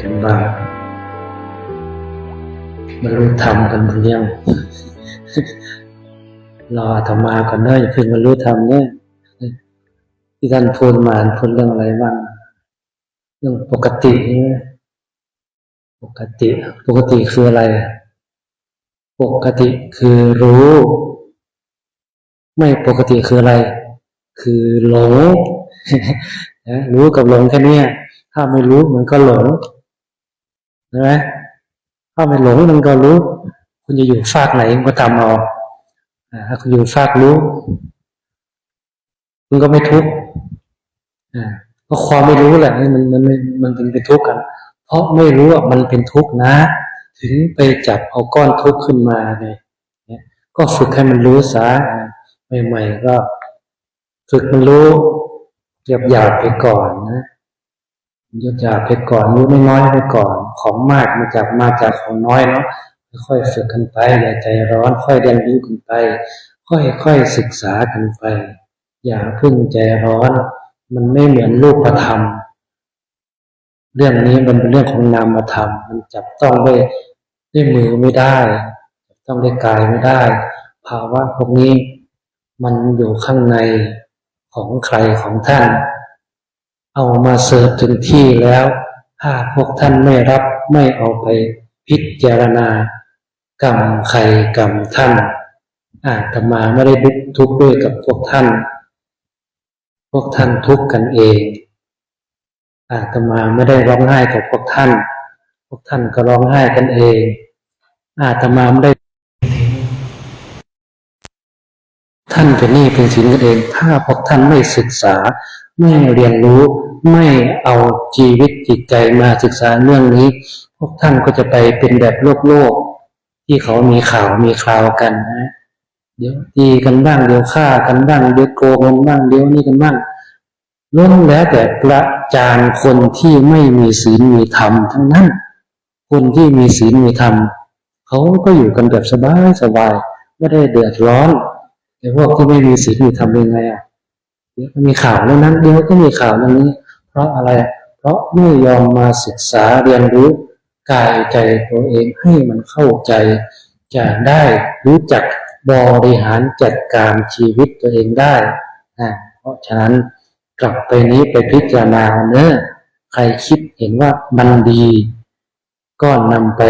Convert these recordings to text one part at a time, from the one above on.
เป็นบ้าบรรลุธรรมกันหรือยังรออาตมาก่อนเนอะอย่าเพิ่งบรรลุธรรมเนี่ยที่ท่านพูดมาพูดเรื่องอะไรบ้างเรื่องปกติใช่ไหมปกติ ปกติคืออะไร ปกติคือรู้ ไม่ปกติคืออะไร คือหลงนะรู้กับหลงแค่นี้ถ้าไม่รู้มันก็หลง ใช่ไหมถ้าไม่หลงมันก็รู้ คุณจะอยู่ฝากไหนก็ทำเอาถ้าคุณอยู่ฝากรู้คุณก็ไม่ทุกข์อ่าเพราะความไม่รู้แหละมันมันมันมันถึงเป็นทุกข์กัน เพราะไม่รู้ว่ามันเป็นทุกข์นะ ถึงไปจับเอาก้อนทุกข์ขึ้นมาเนี่ยก็ฝึกให้มันรู้ซะใหม่ๆก็ ฝึกมันรู้หยาบหยาบๆไปก่อนนะ ยาบหยาบๆไปก่อนรู้น้อยไปก่อน ของมากมาจากมาจากของน้อยเนาะค่อยฝึกกันไปอย่าใจร้อน ค่อยเรียนรู้กันไป ค่อยๆศึกษากันไป อย่าพึ่งใจร้อน มันไม่เหมือนรูปธรรม เรื่องนี้มันเป็นเรื่องของนามธรรม มันจับต้องด้วยด้วยมือไม่ได้จับต้องด้วยกายไม่ได้ ภาวะพวกนี้มันอยู่ข้างในของใครของท่าน เอามาเสิร์ฟถึงที่แล้ว ถ้าพวกท่านไม่รับไม่เอาไปพิจารณากรรมใครกรรมท่านอาตมาไม่ได้ทุกข์ด้วยกับพวกท่าน พวกท่านทุกข์กันเอง อาตมาไม่ได้ร้องไห้กับพวกท่าน พวกท่านก็ร้องไห้กันเอง อาตมาไม่ได้ ท่านเป็นหนี้เป็นสินกันเอง ถ้าพวกท่านไม่ศึกษา ไม่เรียนรู้ไม่เอาชีวิตจิตใจมาศึกษาเรื่องนี้ พวกท่านก็จะไปเป็นแบบโลกโลก ที่เขามีข่าวมีคราวกันนะเดี๋ยวตีกันบ้างเดี๋ยวฆ่ากันบ้างเดี๋ยวโกงกันบ้างเดี๋ยวนี่กันบ้างล้วนแล้วแต่ประจานคนที่ไม่มีศีลมีธรรมทั้งนั้น คนที่มีศีลมีธรรมเขาก็อยู่กันแบบสบายสบายไม่ได้เดือดร้อนแต่พวกที่ไม่มีศีลมีธรรมเป็นไงอะ ดี๋ยวก็มีข่าวเรื่องนั้นเดี๋ยวก็มีข่าวเรื่องนี้ เพราะอะไร เพราะไม่ยอมมาศึกษาเรียนรู้กายใจตัวเองให้มันเข้าใจ จะได้รู้จักบริหารจัดการชีวิตตัวเองได้อ่าเพราะฉะนั้นกลับไปนี้ไปพิจารณาเนอะใครคิดเห็นว่ามันดี ก็นำไป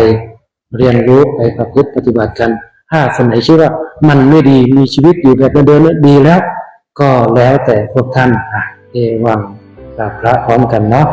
เรียนรู้ไปประพฤติปฏิบัติกัน ถ้าคนไหนคิดว่ามันไม่ดีมีชีวิตอยู่แบบเดิมๆดีแล้ว ก็แล้วแต่พวกท่านนะเอวังกับพระพร้อมกันเนาะ